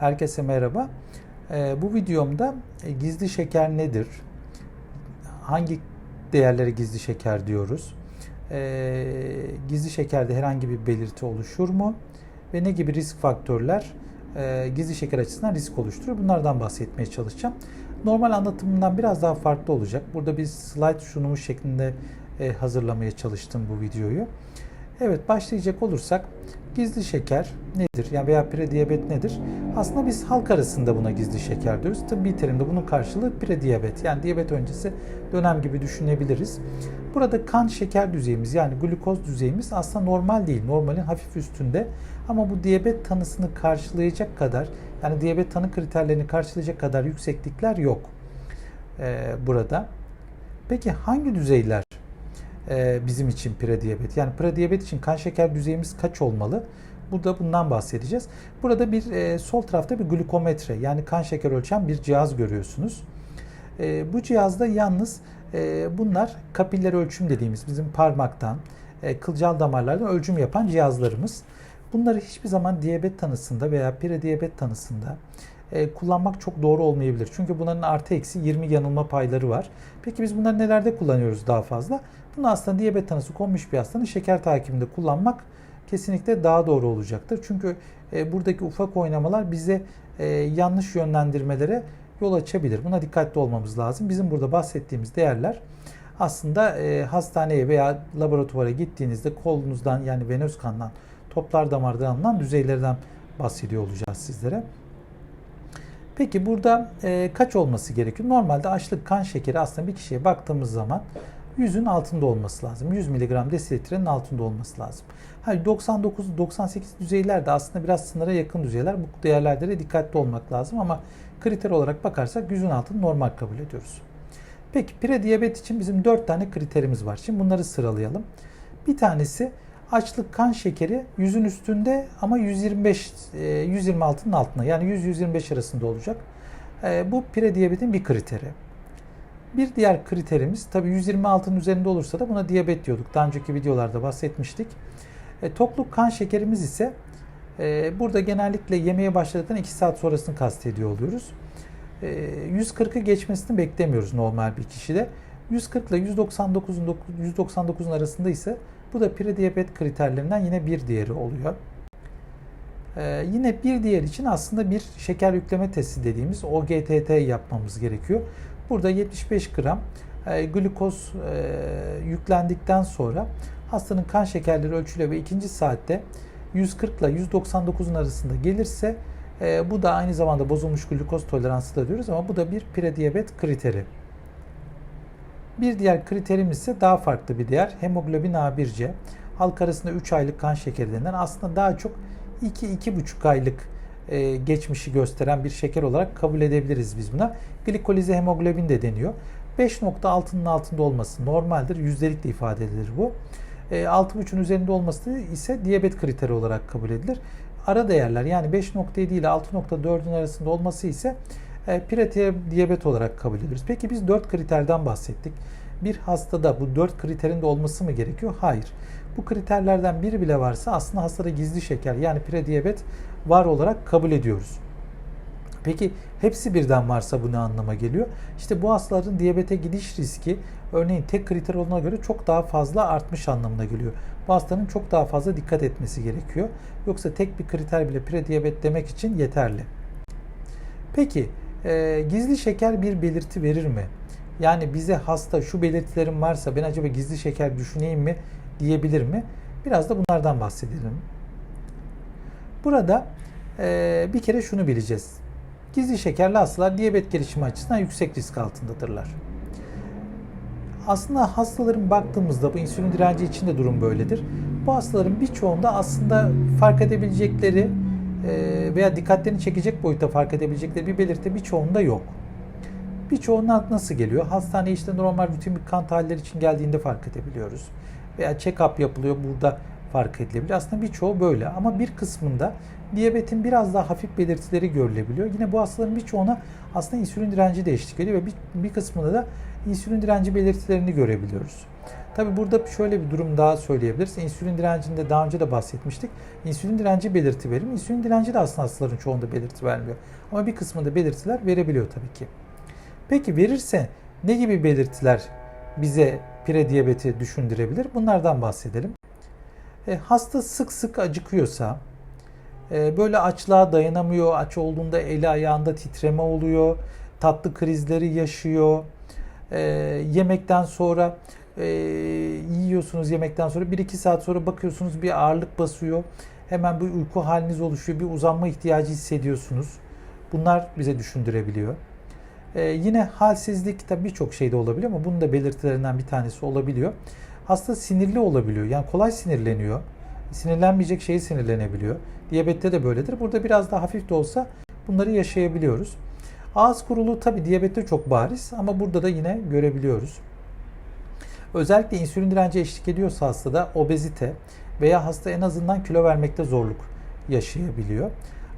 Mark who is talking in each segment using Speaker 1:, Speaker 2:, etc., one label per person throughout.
Speaker 1: Herkese merhaba. Ee, bu videomda e, gizli şeker nedir? Hangi değerlere gizli şeker diyoruz? Ee, gizli şekerde herhangi bir belirti oluşur mu? Ve ne gibi risk faktörler e, gizli şeker açısından risk oluşturur? Bunlardan bahsetmeye çalışacağım. Normal anlatımından biraz daha farklı olacak. Burada bir slide sunumu şeklinde e, hazırlamaya çalıştım bu videoyu. Evet başlayacak olursak gizli şeker nedir? Yani veya prediyabet nedir? Aslında biz halk arasında buna gizli şeker diyoruz. Tıbbi terimde bunun karşılığı prediyabet. Yani diyabet öncesi dönem gibi düşünebiliriz. Burada kan şeker düzeyimiz yani glukoz düzeyimiz aslında normal değil. Normalin hafif üstünde. Ama bu diyabet tanısını karşılayacak kadar yani diyabet tanı kriterlerini karşılayacak kadar yükseklikler yok ee, burada. Peki hangi düzeyler e, bizim için prediyabet. Yani prediyabet için kan şeker düzeyimiz kaç olmalı? Burada bundan bahsedeceğiz. Burada bir e, sol tarafta bir glukometre yani kan şeker ölçen bir cihaz görüyorsunuz. E, bu cihazda yalnız bunlar kapiller ölçüm dediğimiz bizim parmaktan, kılcal damarlardan ölçüm yapan cihazlarımız. Bunları hiçbir zaman diyabet tanısında veya prediyabet tanısında kullanmak çok doğru olmayabilir. Çünkü bunların artı eksi 20 yanılma payları var. Peki biz bunları nelerde kullanıyoruz daha fazla? Bunu aslında diyabet tanısı konmuş bir hastanın şeker takibinde kullanmak kesinlikle daha doğru olacaktır. Çünkü e, buradaki ufak oynamalar bize e, yanlış yönlendirmelere yol açabilir. Buna dikkatli olmamız lazım. Bizim burada bahsettiğimiz değerler aslında e, hastaneye veya laboratuvara gittiğinizde kolunuzdan yani venöz kandan, toplar damardan alınan düzeylerden bahsediyor olacağız sizlere. Peki burada e, kaç olması gerekiyor? Normalde açlık kan şekeri aslında bir kişiye baktığımız zaman 100'ün altında olması lazım. 100 mg desilitrenin altında olması lazım. Hani 99-98 düzeyler de aslında biraz sınıra yakın düzeyler. Bu değerlerde de dikkatli olmak lazım ama kriter olarak bakarsak 100'ün altını normal kabul ediyoruz. Peki prediyabet için bizim 4 tane kriterimiz var. Şimdi bunları sıralayalım. Bir tanesi açlık kan şekeri 100'ün üstünde ama 125 126'nın e, altında yani 100-125 arasında olacak. E, bu prediyabetin bir kriteri. Bir diğer kriterimiz tabi 126'nın üzerinde olursa da buna diyabet diyorduk. Daha önceki videolarda bahsetmiştik. E, tokluk kan şekerimiz ise e, burada genellikle yemeye başladıktan 2 saat sonrasını kastediyor oluyoruz. E, 140'ı geçmesini beklemiyoruz normal bir kişide. 140 ile 199'un 199'un arasında ise bu da prediyabet kriterlerinden yine bir diğeri oluyor. Ee, yine bir diğer için aslında bir şeker yükleme testi dediğimiz OGTT yapmamız gerekiyor. Burada 75 gram e, glukoz e, yüklendikten sonra hastanın kan şekerleri ölçülüyor ve ikinci saatte 140 ile 199'un arasında gelirse e, bu da aynı zamanda bozulmuş glukoz toleransı da diyoruz ama bu da bir prediyabet kriteri. Bir diğer kriterimiz ise daha farklı bir değer. Hemoglobin A1C. Halk arasında 3 aylık kan şekeri denilen aslında daha çok 2-2,5 aylık e, geçmişi gösteren bir şeker olarak kabul edebiliriz biz buna. Glikolize hemoglobin de deniyor. 5.6'nın altında olması normaldir. Yüzdelikle ifade edilir bu. E, 6.5'un üzerinde olması ise diyabet kriteri olarak kabul edilir. Ara değerler yani 5.7 ile 6.4'ün arasında olması ise e, diyabet olarak kabul ediyoruz. Peki biz 4 kriterden bahsettik. Bir hastada bu 4 kriterin de olması mı gerekiyor? Hayır. Bu kriterlerden biri bile varsa aslında hastada gizli şeker yani prediyabet var olarak kabul ediyoruz. Peki hepsi birden varsa bu ne anlama geliyor? İşte bu hastaların diyabete gidiş riski örneğin tek kriter olduğuna göre çok daha fazla artmış anlamına geliyor. Bu hastanın çok daha fazla dikkat etmesi gerekiyor. Yoksa tek bir kriter bile prediyabet demek için yeterli. Peki e, gizli şeker bir belirti verir mi? Yani bize hasta şu belirtilerim varsa ben acaba gizli şeker düşüneyim mi diyebilir mi? Biraz da bunlardan bahsedelim. Burada e, bir kere şunu bileceğiz. Gizli şekerli hastalar diyabet gelişimi açısından yüksek risk altındadırlar. Aslında hastaların baktığımızda bu insülin direnci için de durum böyledir. Bu hastaların birçoğunda aslında fark edebilecekleri veya dikkatlerini çekecek boyutta fark edebilecekleri bir belirti birçoğunda yok. Birçoğundan nasıl geliyor? Hastaneye işte normal rutin bir kan tahlilleri için geldiğinde fark edebiliyoruz. Veya check-up yapılıyor burada fark edilebilir. Aslında birçoğu böyle ama bir kısmında diyabetin biraz daha hafif belirtileri görülebiliyor. Yine bu hastaların birçoğuna aslında insülin direnci de eşlik ediyor ve bir, bir kısmında da insülin direnci belirtilerini görebiliyoruz. Tabi burada şöyle bir durum daha söyleyebiliriz. İnsülin direncinde daha önce de bahsetmiştik. İnsülin direnci belirti verir mi? İnsülin direnci de aslında hastaların çoğunda belirti vermiyor. Ama bir kısmında belirtiler verebiliyor tabii ki. Peki verirse ne gibi belirtiler bize prediyabeti düşündürebilir? Bunlardan bahsedelim. E, hasta sık sık acıkıyorsa, e, böyle açlığa dayanamıyor, aç olduğunda eli ayağında titreme oluyor, tatlı krizleri yaşıyor, e, yemekten sonra e, yiyorsunuz yemekten sonra 1-2 saat sonra bakıyorsunuz bir ağırlık basıyor. Hemen bir uyku haliniz oluşuyor, bir uzanma ihtiyacı hissediyorsunuz. Bunlar bize düşündürebiliyor. Ee, yine halsizlik tabii birçok şeyde olabiliyor ama bunun da belirtilerinden bir tanesi olabiliyor. Hasta sinirli olabiliyor. Yani kolay sinirleniyor. Sinirlenmeyecek şeyi sinirlenebiliyor. Diyabette de böyledir. Burada biraz daha hafif de olsa bunları yaşayabiliyoruz. Ağız kuruluğu tabii diyabette çok bariz ama burada da yine görebiliyoruz. Özellikle insülin direnci eşlik ediyorsa hastada obezite veya hasta en azından kilo vermekte zorluk yaşayabiliyor.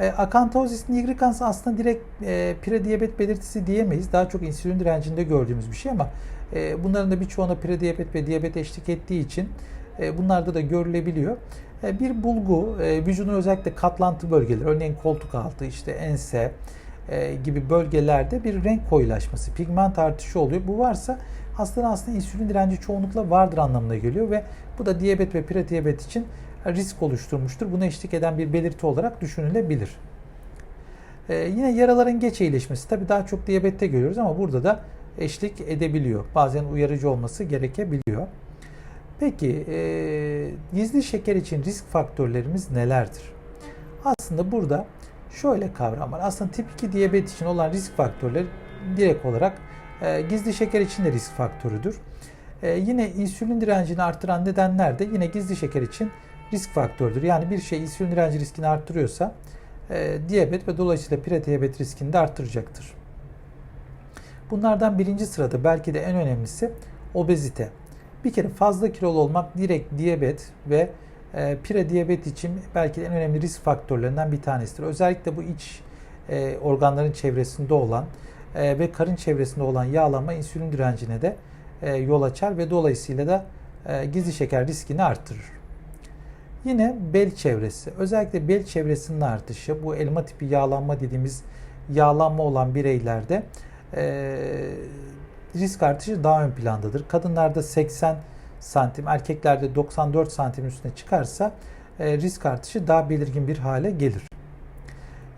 Speaker 1: E, akantozis nigricans aslında direkt e, prediyabet belirtisi diyemeyiz. Daha çok insülin direncinde gördüğümüz bir şey ama e, bunların da birçoğuna prediyabet ve diyabet eşlik ettiği için e, bunlarda da görülebiliyor. E, bir bulgu, e, vücudun özellikle katlantı bölgeleri, örneğin koltuk altı, işte ense e, gibi bölgelerde bir renk koyulaşması, pigment artışı oluyor. Bu varsa hastanın aslında insülin direnci çoğunlukla vardır anlamına geliyor ve bu da diyabet ve prediyabet için risk oluşturmuştur. Buna eşlik eden bir belirti olarak düşünülebilir. Ee, yine yaraların geç iyileşmesi tabii daha çok diyabette görüyoruz ama burada da eşlik edebiliyor. Bazen uyarıcı olması gerekebiliyor. Peki e, gizli şeker için risk faktörlerimiz nelerdir? Aslında burada şöyle kavram var. Aslında tip 2 diyabet için olan risk faktörleri direkt olarak e, gizli şeker için de risk faktörüdür. E, yine insülin direncini arttıran nedenler de yine gizli şeker için risk faktördür. Yani bir şey insülin direnci riskini arttırıyorsa e, diyabet ve dolayısıyla prediyabet riskini de arttıracaktır. Bunlardan birinci sırada belki de en önemlisi obezite. Bir kere fazla kilolu olmak direkt diyabet ve e, prediyabet için belki de en önemli risk faktörlerinden bir tanesidir. Özellikle bu iç e, organların çevresinde olan e, ve karın çevresinde olan yağlanma insülin direncine de e, yol açar ve dolayısıyla da e, gizli şeker riskini arttırır. Yine bel çevresi. Özellikle bel çevresinin artışı bu elma tipi yağlanma dediğimiz yağlanma olan bireylerde risk artışı daha ön plandadır. Kadınlarda 80 santim, erkeklerde 94 santim üstüne çıkarsa risk artışı daha belirgin bir hale gelir.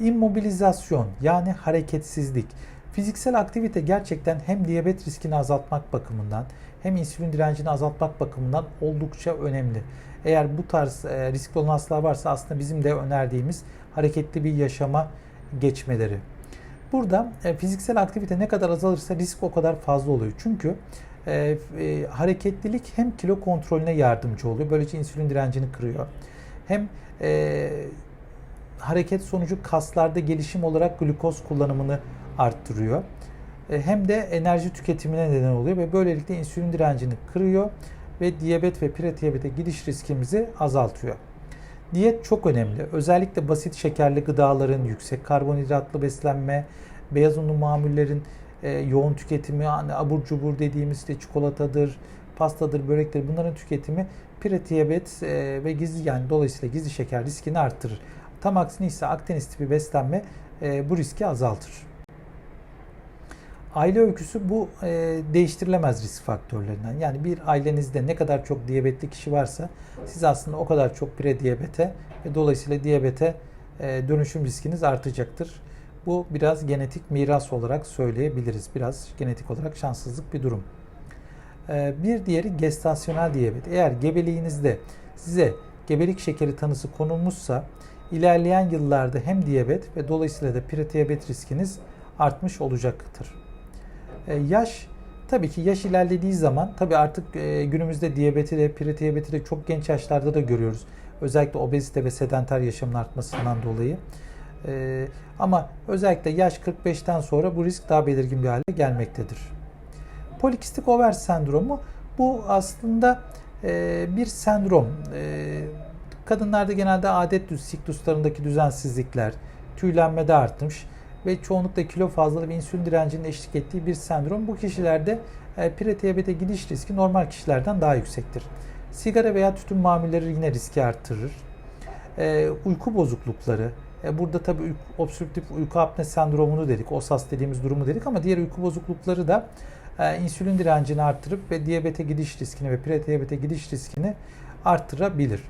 Speaker 1: İmmobilizasyon yani hareketsizlik. Fiziksel aktivite gerçekten hem diyabet riskini azaltmak bakımından hem insülin direncini azaltmak bakımından oldukça önemli. Eğer bu tarz e, riskli olan hastalar varsa aslında bizim de önerdiğimiz hareketli bir yaşama geçmeleri. Burada e, fiziksel aktivite ne kadar azalırsa risk o kadar fazla oluyor. Çünkü e, e, hareketlilik hem kilo kontrolüne yardımcı oluyor. Böylece insülin direncini kırıyor. Hem e, hareket sonucu kaslarda gelişim olarak glukoz kullanımını arttırıyor. E, hem de enerji tüketimine neden oluyor ve böylelikle insülin direncini kırıyor ve diyabet ve prediyabete gidiş riskimizi azaltıyor. Diyet çok önemli. Özellikle basit şekerli gıdaların, yüksek karbonhidratlı beslenme, beyaz unlu mamullerin e, yoğun tüketimi, hani abur cubur dediğimiz işte çikolatadır, pastadır, börektir bunların tüketimi prediyabet e, ve gizli yani dolayısıyla gizli şeker riskini arttırır. Tam aksine ise Akdeniz tipi beslenme e, bu riski azaltır. Aile öyküsü bu e, değiştirilemez risk faktörlerinden. Yani bir ailenizde ne kadar çok diyabetli kişi varsa siz aslında o kadar çok prediyabete ve dolayısıyla diyabete e, dönüşüm riskiniz artacaktır. Bu biraz genetik miras olarak söyleyebiliriz. Biraz genetik olarak şanssızlık bir durum. E, bir diğeri gestasyonel diyabet. Eğer gebeliğinizde size gebelik şekeri tanısı konulmuşsa ilerleyen yıllarda hem diyabet ve dolayısıyla da prediyabet riskiniz artmış olacaktır. E, yaş tabii ki yaş ilerlediği zaman tabii artık e, günümüzde diyabeti de prediyabeti de çok genç yaşlarda da görüyoruz. Özellikle obezite ve sedanter yaşamın artmasından dolayı. E, ama özellikle yaş 45'ten sonra bu risk daha belirgin bir hale gelmektedir. Polikistik over sendromu bu aslında bir sendrom. Kadınlarda genelde adet sikluslarındaki düzensizlikler, tüylenmede artmış ve çoğunlukla kilo fazlalığı ve insülin direncinin eşlik ettiği bir sendrom. Bu kişilerde e, prediyabete gidiş riski normal kişilerden daha yüksektir. Sigara veya tütün mamulleri yine riski arttırır. E, uyku bozuklukları, e, burada tabii uyku, obstrüktif uyku apne sendromunu dedik, OSAS dediğimiz durumu dedik ama diğer uyku bozuklukları da e, insülin direncini arttırıp ve diyabete gidiş riskini ve prediyabete gidiş riskini arttırabilir.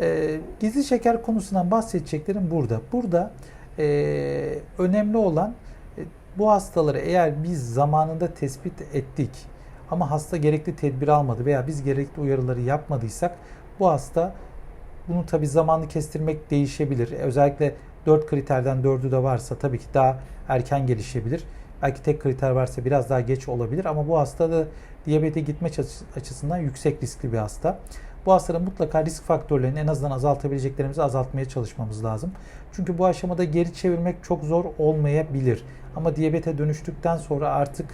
Speaker 1: E, gizli şeker konusundan bahsedeceklerim burada. Burada e, önemli olan e, bu hastaları eğer biz zamanında tespit ettik ama hasta gerekli tedbir almadı veya biz gerekli uyarıları yapmadıysak bu hasta bunu tabi zamanlı kestirmek değişebilir. Özellikle 4 kriterden 4'ü de varsa tabii ki daha erken gelişebilir. Belki tek kriter varsa biraz daha geç olabilir ama bu hasta da diyabete gitme açısından yüksek riskli bir hasta. Bu hastaların mutlaka risk faktörlerini en azından azaltabileceklerimizi azaltmaya çalışmamız lazım. Çünkü bu aşamada geri çevirmek çok zor olmayabilir. Ama diyabete dönüştükten sonra artık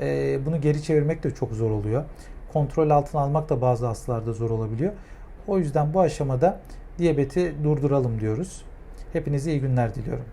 Speaker 1: e, bunu geri çevirmek de çok zor oluyor. Kontrol altına almak da bazı hastalarda zor olabiliyor. O yüzden bu aşamada diyabeti durduralım diyoruz. Hepinize iyi günler diliyorum.